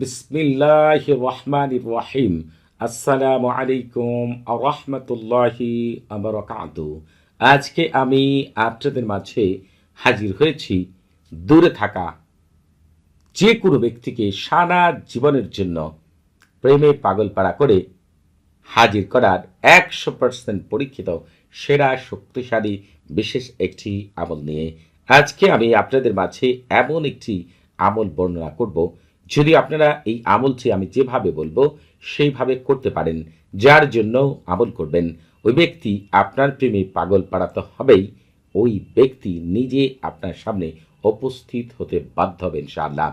বিসমিল্লাহ রহমান রহিম। আসসালামু আলাইকুম রহমতুল্লাহি আবরকাত আজকে আমি আপনাদের মাঝে হাজির হয়েছি দূরে থাকা যে কোনো ব্যক্তিকে সারা জীবনের জন্য প্রেমে পাগলপাড়া করে হাজির করার একশো পার্সেন্ট পরীক্ষিত, সেরা, শক্তিশালী, বিশেষ একটি আমল নিয়ে আজকে আমি আপনাদের মাঝে এমন একটি আমল বর্ণনা করব যদি আপনারা এই আমলটি আমি যেভাবে বলব, সেইভাবে করতে পারেন। যার জন্য আমল করবেন, ওই ব্যক্তি আপনার প্রেমে পাগল পাড়াতে হবেই, ওই ব্যক্তি নিজে আপনার সামনে উপস্থিত হতে বাধ্য হবে ইনশাআল্লাহ।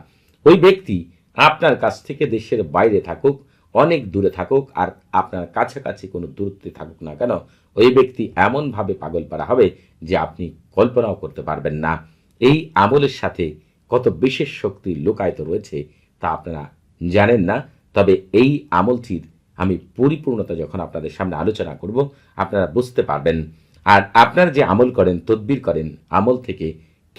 ওই ব্যক্তি আপনার কাছ থেকে দেশের বাইরে থাকুক, অনেক দূরে থাকুক, আর আপনার কাছাকাছি কোনো দূরত্বে থাকুক না কেন, ওই ব্যক্তি এমনভাবে পাগল পারা হবে যে আপনি কল্পনাও করতে পারবেন না। এই আমলের সাথে কত বিশেষ শক্তি লুকায়িত রয়েছে তা আপনারা জানেন না। তবে এই আমলটির আমি পরিপূর্ণতা যখন আপনাদের সামনে আলোচনা করব, আপনারা বুঝতে পারবেন। আর আপনারা যে আমল করেন, তদবির করেন, আমল থেকে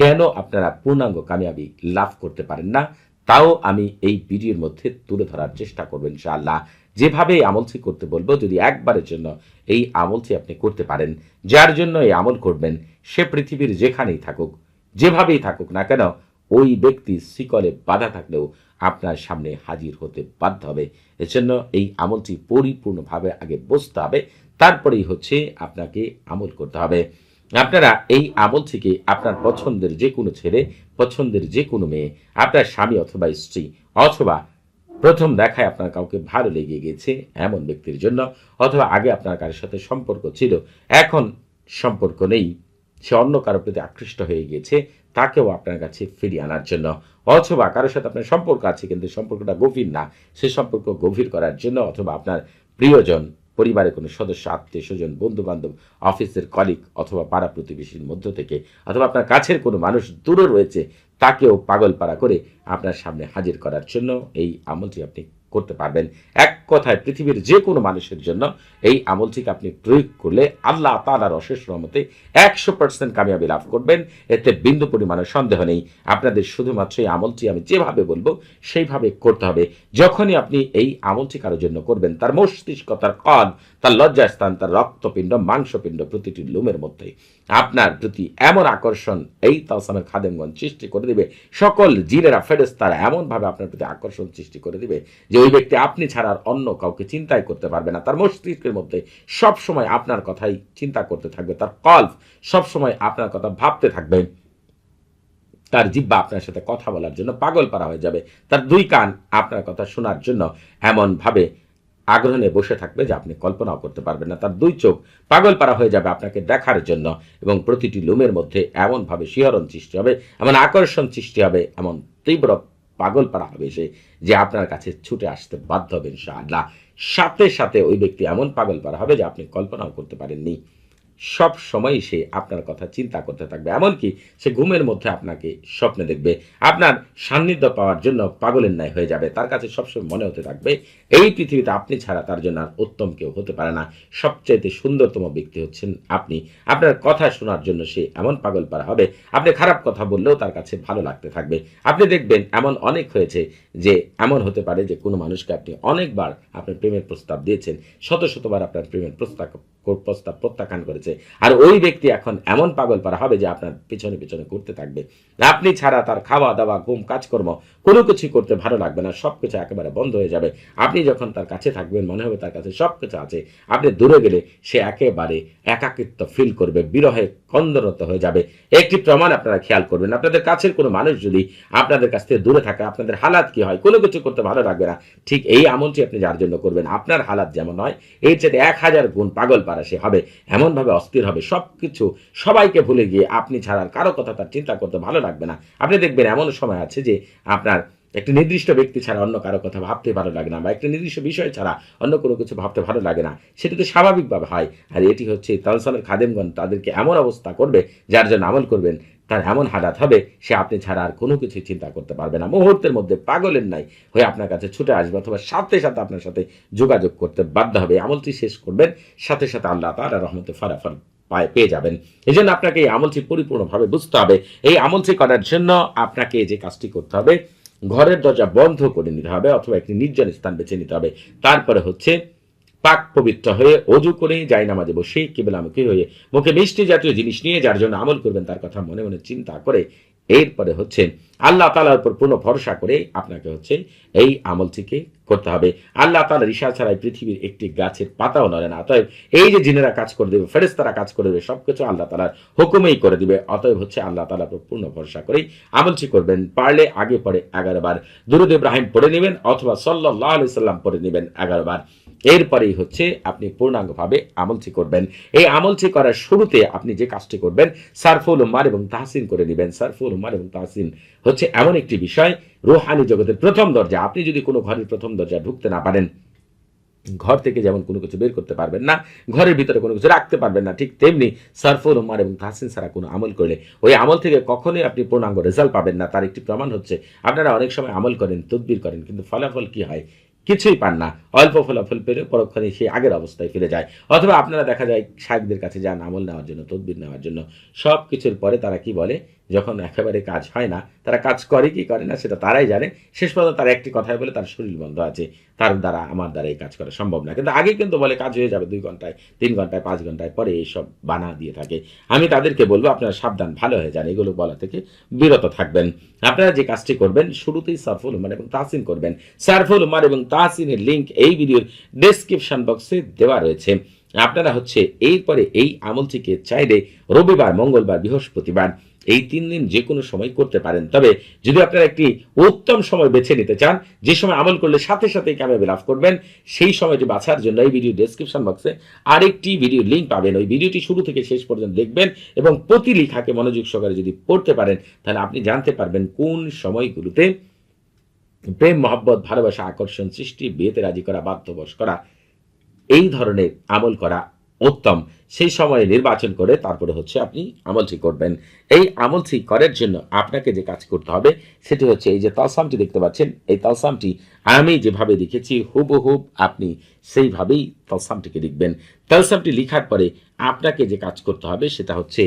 কেন আপনারা পূর্ণাঙ্গ কামিয়াবি লাভ করতে পারেন না, তাও আমি এই ভিডিওর মধ্যে তুলে ধরার চেষ্টা করব ইনশাআল্লাহ। যেভাবে এই আমলটি করতে বলব, যদি একবারের জন্য এই আমলটি আপনি করতে পারেন, যার জন্য এই আমল করবেন, সে পৃথিবীর যেখানেই থাকুক, যেভাবেই থাকুক না কেন, ওই ব্যক্তি শিকলে বাধা থাকলেও আপনার সামনে হাজির হতে বাধ্য হবে। এজন্য এই আমলটি পরিপূর্ণভাবে আগে বসতে হবে, তারপরেই হচ্ছে আপনাকে আমল করতে হবে। আপনারা এই আমল থেকে আপনার পছন্দের যে কোনো ছেলে, পছন্দের যে কোনো মেয়ে, আপনার স্বামী অথবা স্ত্রী, অথবা প্রথম দেখায় আপনার কাউকে ভালো লেগে গেছে এমন ব্যক্তির জন্য, অথবা আগে আপনার কারোর সাথে সম্পর্ক ছিল, এখন সম্পর্ক নেই সে অন্য কারও প্রতি আকৃষ্ট হয়ে গিয়েছে, তাকেও আপনার কাছে ফিরিয়ে আনার জন্য। অথবা কারোর সাথে আপনার সম্পর্ক আছে কিন্তু সম্পর্কটা গভীর না, সে সম্পর্ক গভীর করার জন্য অথবা আপনার প্রিয়জন, পরিবারের কোনো সদস্য, আত্মীয়, স্বজন বন্ধু বান্ধব অফিসের কলিগ অথবা পাড়া প্রতিবেশীর মধ্য থেকে অথবা আপনার কাছের কোনো মানুষ দূরে রয়েছে, তাকেও পাগল পাড়া করে আপনার সামনে হাজির করার জন্য এই আমলটি আপনি করতে পারবেন। এক কথায় পৃথিবীর যে কোনো মানুষের জন্য এই আমলটিকে আপনি প্রয়োগ করলে আল্লাহ তালার অশেষ রহমতে একশো পার্সেন্ট কামিয়াবি লাভ করবেন। এতে বিন্দু পরিমাণের সন্দেহ নেই। আপনাদের শুধুমাত্র এই আমলটি আমি যেভাবে বলব, সেইভাবে করতে হবে। যখনই আপনি এই আমলটি কারোর জন্য করবেন, তার মস্তিষ্ক, তার কল তার লজ্জাস্থান, তার রক্তপিণ্ড, মাংসপিণ্ড প্রতিটি লুমের মধ্যে আপনার প্রতি এমন আকর্ষণ এই তালসামের খাদেমগঞ্জ সৃষ্টি করে দিবে। সকল জিনেরা ফেরেস্তারা এমনভাবে আপনার প্রতি আকর্ষণ সৃষ্টি করে দিবে যে ওই ব্যক্তি আপনি ছাড়ার অন্য কাউকে চিন্তাই করতে পারবে না। তার মস্তিষ্কের মধ্যে সব সময় আপনার কথাই চিন্তা করতে থাকবে। তার কল্প সব সময় আপনার কথা ভাবতে থাকবে। তার জিব্বা আপনার সাথে কথা বলার জন্য পাগল পারা হয়ে যাবে। তার দুই কান আপনার কথা শোনার জন্য এমনভাবে আগ্রহ নিয়ে বসে থাকবে যে আপনি কল্পনাও করতে পারবেন না। তার দুই চোখ পাগল পারা হয়ে যাবে আপনাকে দেখার জন্য এবং প্রতিটি লুমের মধ্যে এমনভাবে শিহরণ সৃষ্টি হবে, এমন আকর্ষণ সৃষ্টি হবে, এমন তীব্র পাগল পারা হবে সে যে আপনার কাছে ছুটে আসতে বাধ্য হবে ইনশাআল্লাহ। সাথে সাথে ওই ব্যক্তি এমন পাগল পারা হবে যে আপনি কল্পনাও করতে পারেননি। সব সময় সে আপনার কথা চিন্তা করতে থাকবে। এমনকি সে ঘুমের মধ্যে আপনাকে স্বপ্নে দেখবে। আপনার সান্নিধ্য পাওয়ার জন্য পাগলের ন্যায় হয়ে যাবে। তার কাছে সবসময় মনে হতে থাকবে, এই পৃথিবীতে আপনি ছাড়া তার জন্য আর উত্তম কেউ হতে পারে না। সবচাইতে সুন্দরতম ব্যক্তি হচ্ছেন আপনি। আপনার কথা শোনার জন্য সে এমন পাগল পারা হবে। আপনি খারাপ কথা বললেও তার কাছে ভালো লাগতে থাকবে। আপনি দেখবেন এমন অনেক হয়েছে যে এমন হতে পারে যে কোনো মানুষকে আপনি অনেকবার আপনার প্রেমের প্রস্তাব দিয়েছেন। শত শতবার আপনার প্রেমের প্রস্তাব প্রস্তাব প্রত্যাখ্যান করেছে। আর ওই ব্যক্তি এখন এমন পাগল পারা হবে যে আপনার পিছনে পিছনে করতে থাকবে। আপনি ছাড়া তার খাওয়া দাওয়া, ঘুম, কাজকর্ম কোনো কিছু করতে ভালো লাগবে না সব কিছু একেবারে বন্ধ হয়ে যাবে। আপনি যখন তার কাছে থাকবেন, মনে হবে তার কাছে সব কিছু আছে। আপনি দূরে গেলে সে একেবারে একাকিত্ব ফিল করবে, বিরহে কন্দনত হয়ে যাবে। একটি প্রমাণ আপনারা খেয়াল করবেন। আপনাদের কাছের কোনো মানুষ যদি আপনাদের কাছ থেকে দূরে থাকে, আপনাদের হালাত কি হয়? কোনো কিছু করতে ভালো লাগবে না। ঠিক এই আমলটি আপনি যার জন্য করবেন, আপনার হালাত যেমন হয়, এর চেয়ে এক হাজার গুণ পাগল পারা, সে হবে, এমনভাবে অস্থির হবে সব কিছু সবাইকে ভুলে গিয়ে আপনি ছাড়ার কারও কথা তার চিন্তা করতে ভালো লাগবে না। আপনি দেখবেন এমন সময় আছে যে আপনার একটি নির্দিষ্ট ব্যক্তি ছাড়া অন্য কারও কথা ভাবতে ভালো লাগে না, বা একটি নির্দিষ্ট বিষয় ছাড়া অন্য কোনো কিছু ভাবতে ভালো লাগে না। সেটা তো স্বাভাবিকভাবে হয়। আর এটি হচ্ছে তালসানের খাদেমগণ তাদেরকে এমন অবস্থা করবে, যার জন্য আমল করবেন। তার এমন হালাত হবে, সে আপনি ছাড়া আর কোনো কিছু চিন্তা করতে পারবে না। মুহূর্তের মধ্যে পাগলের নাই হয়ে আপনার কাছে ছুটে আসবে অথবা সাথে সাথে আপনার সাথে যোগাযোগ করতে বাধ্য হবে। আমলটি শেষ করবেন, সাথে সাথে আল্লাহ তালা রহমতে ফারাফার পায়, পেয়ে যাবেন। এই জন্য আপনাকে এই আমলটি পরিপূর্ণভাবে বুঝতে হবে। এই আমলটি করার জন্য আপনাকে যে কাজটি করতে হবে, ঘরের দরজা বন্ধ করে নিতে হবে অথবা একটি নির্জন স্থান বেছে নিতে হবে। তারপরে হচ্ছে পাক পবিত্র হয়ে অজু করে যাই নামাজে বসে কেবলামুখী হয়ে মুখে মিষ্টি জাতীয় জিনিস নিয়ে যার জন্য আমল করবেন তার কথা মনে মনে চিন্তা করে এরপরে হচ্ছে আল্লাহ তালার উপর পূর্ণ ভরসা করে আপনাকে হচ্ছে এই আমলটিকে করতে হবে। আল্লাহ তালার ইশা ছাড়াই পৃথিবীর একটি গাছের পাতাও নড়ে না। অতএব এই যে জিনেরা কাজ করে দেবে ফেরেস্তারা কাজ করে দেবে, সবকিছু আল্লাহ তালার হুকুমেই করে দিবে। অতএব হচ্ছে আল্লাহ তালার উপর পূর্ণ ভরসা করেই আমলটি করবেন। পারলে আগে পরে এগারো বার। দুরুদ ইব্রাহিম পড়ে নেবেন অথবা সাল্লাহ আলি সাল্লাম পড়ে নেবেন এগারো বার। এরপরেই হচ্ছে আপনি পূর্ণাঙ্গভাবে আমলটি করবেন। এই আমলটি করার শুরুতে আপনি যে কাজটি করবেন, সারফুল উম্মার এবং তাহসিন করে নেবেন। সারফুল উম্মার এবং তাহসিন হচ্ছে এমন একটি বিষয়, রোহানি জগতের প্রথম দরজা। আপনি যদি কোনো ঘরের প্রথম দরজা ঢুকতে না পারেন, ঘর থেকে যেমন কোনো কিছু বের করতে পারবেন না, ঘরের ভিতরে কোনো কিছু রাখতে পারবেন না, ঠিক তেমনি সারফুল উম্মার এবং তাহসিন ছাড়া কোনো আমল করলে ওই আমল থেকে কখনোই আপনি পূর্ণাঙ্গ রেজাল্ট পাবেন না। তার একটি প্রমাণ হচ্ছে, আপনারা অনেক সময় আমল করেন, তদবির করেন, কিন্তু ফলাফল কি হয়? কিছুই পান না। অল্প ফলাফল পেলে পরক্ষণে সেই আগের অবস্থায় ফিরে যায়। অথবা আপনারা দেখা যায় শাহেকদের কাছে যান আমল নেওয়ার জন্য, তদবির নেওয়ার জন্য। সব কিছুর পরে তারা কি বলে? যখন একেবারে কাজ হয় না, তারা কাজ করে কি করে না সেটা তারাই জানে। শেষ পর্যন্ত তারা একটি কথাই বলে, তার শরীর বন্ধ আছে, তার দ্বারা, আমার দ্বারা এই কাজ করা সম্ভব না। কিন্তু আগে কিন্তু বলে কাজ হয়ে যাবে দুই ঘন্টায়, তিন ঘন্টায়, পাঁচ ঘন্টায়, পরে এইসব বানা দিয়ে থাকে। আমি তাদেরকে বলব, আপনারা সাবধান, ভালো হয়ে যান, এগুলো বলা থেকে বিরত থাকবেন। আপনারা যে কাজটি করবেন, শুরুতেই সারফুল উমার এবং তাহসিন করবেন। সারফুল উমার এবং তাহসিনের লিঙ্ক এই ভিডিওর ডেসক্রিপশন বক্সে দেওয়া রয়েছে। আপনারা হচ্ছে, এরপরে এই আমলটিকে চাইলে রবিবার, মঙ্গলবার, বৃহস্পতিবার এই তিন দিন যে কোনো সময় করতে পারেন। তবে যদি আপনারা একটি উত্তম সময় বেছে নিতে চান, যে সময় আমল করলে সাথে সাথে কামিয়াবি লাভ করবেন, সেই সময়টি বাছার জন্য এই ভিডিও ডেসক্রিপশন বক্সে আরেকটি ভিডিও লিঙ্ক পাবেন। ওই ভিডিওটি শুরু থেকে শেষ পর্যন্ত দেখবেন এবং প্রতি লেখাকে মনোযোগ সহকারে যদি পড়তে পারেন, তাহলে আপনি জানতে পারবেন কোন সময়গুলোতে প্রেম, মহব্বত, ভালোবাসা, আকর্ষণ, সৃষ্টি, বিয়েতে রাজি করা, বাধ্যবশ করা, এই ধরনের আমল করা উত্তম। সেই সময়ে নির্বাচন করে তারপরে হচ্ছে আপনি আমলটি করবেন। এই আমলটি করার জন্য আপনাকে যে কাজ করতে হবে, সেটি হচ্ছে এই যে তালসামটি দেখতে পাচ্ছেন, এই তালসামটি আমি যেভাবে লিখেছি হুবহুব আপনি সেইভাবেই তালসামটিকে লিখবেন। তালসামটি লিখার পরে আপনাকে যে কাজ করতে হবে, সেটা হচ্ছে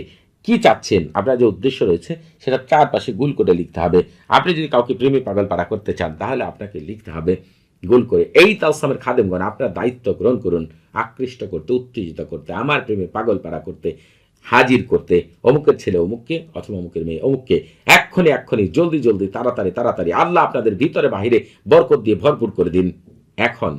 কি চাচ্ছেন, আপনার যে উদ্দেশ্য রয়েছে, সেটা চারপাশে গুল করে লিখতে হবে। আপনি যদি কাউকে প্রেমী পাগল পাড়া করতে চান, তাহলে আপনাকে লিখতে হবে গোল করে। এই তালসামের খাদেমগণ আপনার দায়িত্ব গ্রহণ করুন, আকৃষ্ট করতে, উত্তেজিত করতে, আমার প্রেমে পাগল পাড়া করতে, হাজির করতে, অমুকের ছেলে অমুককে অথবা অমুকের মেয়ে অমুককে। এক্ষণে এক্ষণে, জলদি জলদি, তাড়াতাড়ি তাড়াতাড়ি, আল্লাহ আপনাদের ভিতরে বাহিরে বরকত দিয়ে ভরপুর করে দিন। এখন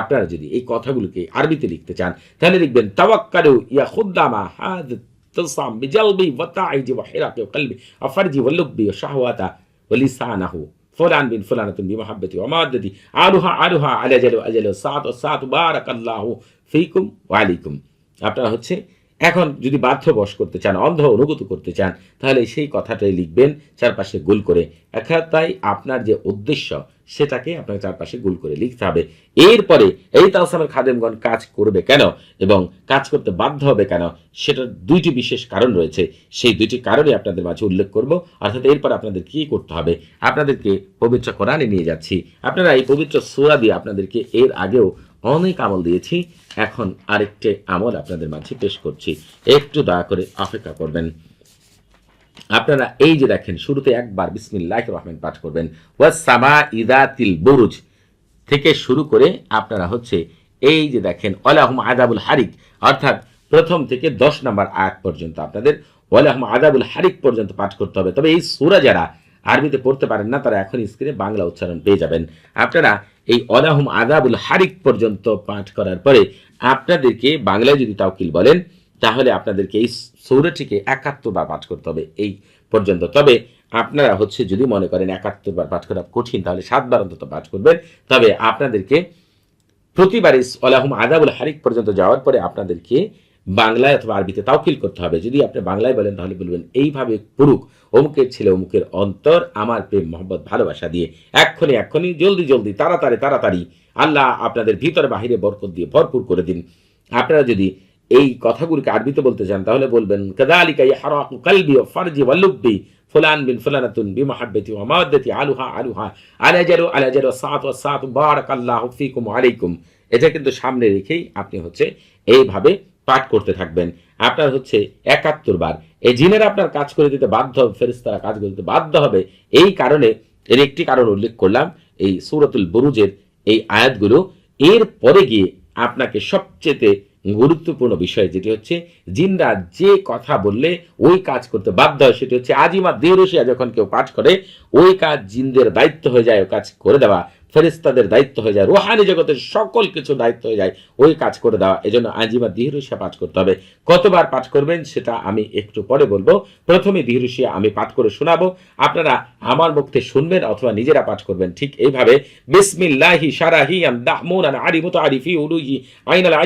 আপনারা যদি এই কথাগুলোকে আরবিতে লিখতে চান, তাহলে লিখবেন, তাওয়াক্কালু ইয়া খুদ্দামা হাদ তসাম বিজালবি ওয়াতাইজি ওয়া হিরাকি ওয়া কলবি আফারজি ওয়া লুব্বি ওয়া শাহওয়াতা ওয়া লিসানাহু। فلان بن فلانة بمحبتي ومادتي আলুহা আলুহা আলা জালু আজালু সাত ও সাত বারাক আল্লাহু ফিকুম ওয়ালাইকুম আপনারা হচ্ছে এখন যদি বাধ্যবশ করতে চান, অন্ধ অনুগত করতে চান, তাহলে সেই কথাটাই লিখবেন চারপাশে গোল করে। তাই আপনার যে উদ্দেশ্য, সেটাকে আপনার চারপাশে গোল করে লিখতে হবে। এরপরে এই তালসামের খাদেমগণ কাজ করবে কেন এবং কাজ করতে বাধ্য হবে কেন, সেটার দুইটি বিশেষ কারণ রয়েছে। সেই দুইটি কারণে আপনাদের মাঝে উল্লেখ করব। অর্থাৎ এরপর আপনাদের কি করতে হবে, আপনাদেরকে পবিত্র কোরআনে নিয়ে যাচ্ছি। আপনারা এই পবিত্র সোয়া দিয়ে আপনাদেরকে এর আগেও অনেক আমল দিয়েছি। এখন আরেকটি আমল আপনাদের মাঝে পেশ করছি। একটু দয়া করে অপেক্ষা করবেন। আপনারা এই যে দেখেন, শুরুতে একবার বিসমিল্লাহ রহমান পাঠ করবেন। ওয়াসামা ইদাতিল বুরুজ থেকে শুরু করে আপনারা হচ্ছে এই যে দেখেন, ওয়ালাহুম আদাবুল হারিক, অর্থাৎ প্রথম থেকে দশ নম্বর আয়াত পর্যন্ত আপনাদের ওয়ালাহুম আদাবুল হারিক পর্যন্ত পাঠ করতে হবে। তবে এই সুরা যারা আরবিতে পড়তে পারেন না, তারা এখন স্ক্রিনে বাংলা উচ্চারণ পেয়ে যাবেন। আপনারা এই অলাহুম আদাবুল হারিক পর্যন্ত পাঠ করার পরে আপনাদেরকে বাংলায় যদি তাওকিল বলেন, তাহলে আপনাদেরকে এই সৌরটিকে একাত্তর বার পাঠ করতে হবে এই পর্যন্ত। তবে আপনারা হচ্ছে যদি মনে করেন একাত্তর বার পাঠ করা কঠিন, তাহলে সাতবার অন্তত পাঠ করবেন। তবে আপনাদেরকে প্রতিবারই অলাহুম আদাবুল হারিক পর্যন্ত যাওয়ার পরে আপনাদেরকে বাংলায় অথবা আরবিতে তাওকিল করতে হবে। যদি আপনি বাংলায় বলেন, তাহলে বলবেন, এইভাবে পুরুক অমুকের ছেলে, অমুকের অন্তর, আমার প্রেম মোহাম্মদ ভালোবাসা দিয়ে এক্ষণে এক্ষণে, জলদি জলদি, তাড়াতাড়ি তাড়াতাড়ি আল্লাহ আপনাদের ভিতরে বাহিরে বরকত দিয়ে ভরপুর করে দিন। আপনারা যদি এই কথাগুলিকে আরবিতে বলতে চান, তাহলে বলবেন কাদালিকা ইয়াহরাকু কালবি ওয়া ফারজি ওয়া লুব্বি, ফুলান বিন ফুলানাতুন বিমাহাব্বতি ওয়া মাওয়াদ্দাতি আলুহা আলুহা আলা জারু আলা জারু সাত ওয়া সাত, বারাকাল্লাহু ফিকুম আলাইকুম। এটা কিন্তু সামনে রেখেই আপনি হচ্ছে এইভাবে পাঠ করতে থাকবেন। আপনার হচ্ছে একাত্তর বার। এই জিনের আপনার কাজ করে দিতে বাধ্য হবে ফেরিস্তারা কাজ করে দিতে বাধ্য হবে। এই কারণে এর একটি কারণ উল্লেখ করলাম, এই সুরতুল বুরুজের এই আয়াতগুলো। এর পরে গিয়ে আপনাকে সবচেয়ে গুরুত্বপূর্ণ বিষয় যেটি হচ্ছে, জিনরা যে কথা বললে ওই কাজ করতে বাধ্য হয়। সেটি হচ্ছে আজিমা দেরসিয়া যখন কেউ পাঠ করে, ওই কাজ জিনদের দায়িত্ব হয়ে যায়, ও কাজ করে দেওয়া। ফেরিস্তাদের দায়িত্ব হয়ে যায়, রোহানি জগতের সকল কিছু দায়িত্ব হয়ে যায়, ওই কাজ করে দেওয়া। এজন্য আজিমা দিহরুষিয়া পাঠ করতে হবে। কতবার পাঠ করবেন সেটা আমি একটু পরে বলব। প্রথমে দিহরুষিয়া আমি পাঠ করে শোনাবো। আপনারা আমার মুখে শুনবেন অথবা নিজেরা পাঠ করবেন। ঠিক এইভাবে, বিসমিল্লাহি সারাহি দাহমুন আন আরিমুত আরিফি উলুহি আইনাল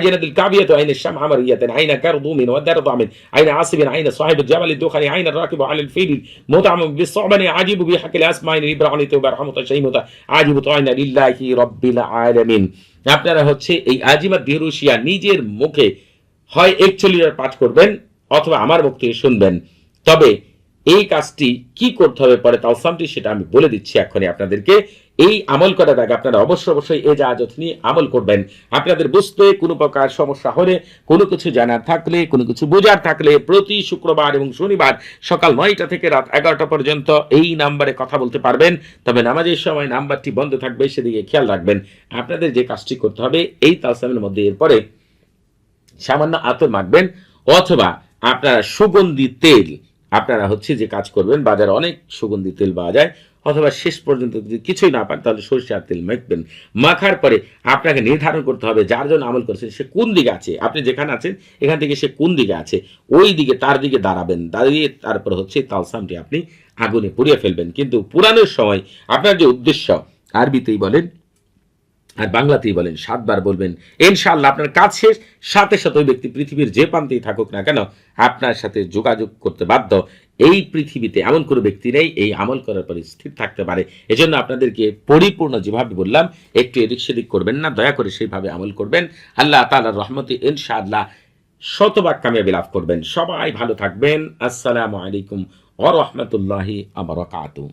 শাম আইনা কারদুমিন ওয়া আইনা আসিবিন, আইনা আইনা রাকিবু আলাল ফিল মুতাআম বিসুবানি আজিবু বিহাকিল আসমাইন, ইব্রাহিম তুবার হামতা শাইমুতা আজিবু তাইনা আপনারা হচ্ছে এই আজিমা বেরুশিয়া নিজের মুখে হয় একচল্লিশ পাঠ করবেন অথবা আমার মুখ থেকে শুনবেন। তবে এই কাজটি কি করতে হবে পরে তাওসামটি সেটা আমি বলে দিচ্ছি এখনই আপনাদেরকে। এই আমল করার আগে আপনারা অবশ্যই অবশ্যই এই জাহাজত নিয়ে আমল করবেন। আপনাদের বুঝতে কোনো প্রকার সমস্যা হলে, কোনো কিছু জানার থাকলে, কোনো কিছু বোঝার থাকলে প্রতি শুক্রবার এবং শনিবার সকাল নয়টা থেকে রাত এগারোটা পর্যন্ত এই নাম্বারে কথা বলতে পারবেন। তবে নামাজের সময় নাম্বারটি বন্ধ থাকবে, সেদিকে খেয়াল রাখবেন। আপনাদের যে কাজটি করতে হবে, এই তালসামের মধ্যে এরপরে সামান্য আতর মাখবেন অথবা আপনারা সুগন্ধি তেল আপনারা হচ্ছে যে কাজ করবেন, বাজারে অনেক সুগন্ধি তেল পাওয়া যায়, অথবা শেষ পর্যন্ত যদি কিছুই না পান, তাহলে সরিষার তেল মাখবেন। মাখার পরে আপনাকে নির্ধারণ করতে হবে যার জন্য আমল করছেন, সে কোন দিকে আছে? আপনি যেখানে আছেন, এখান থেকে সে কোন দিকে আছে? ওই দিকে, তার দিকে দাঁড়াবেন, দাঁড়িয়ে তারপর হচ্ছে তালসামটি আপনি আগুনে পুড়িয়ে ফেলবেন। কিন্তু পুরানোর সময় আপনার যে উদ্দেশ্য, আরবিতেই বলেন আর বাংলাতেই বলেন, সাতবার বলবেন, ইনশাআল্লাহ আপনার শেষ, সাথে সাথে ওই ব্যক্তি পৃথিবীর যে প্রান্তেই থাকুক না কেন, আপনার সাথে যোগাযোগ করতে বাধ্য। এই পৃথিবীতে এমন কোনো ব্যক্তি নেই, এই আমল করার পরে স্থির থাকতে পারে। এজন্য আপনাদেরকে পরিপূর্ণ যেভাবে বললাম, একটু এদিক সেদিক করবেন না, দয়া করে সেইভাবে আমল করবেন। আল্লাহ তাআলার রহমতে ইনশাআল্লাহ শতভাগ কামিয়াবি লাভ করবেন। সবাই ভালো থাকবেন। আসসালামু আলাইকুম ওয়া রাহমাতুল্লাহি ওয়া বারাকাতুহু।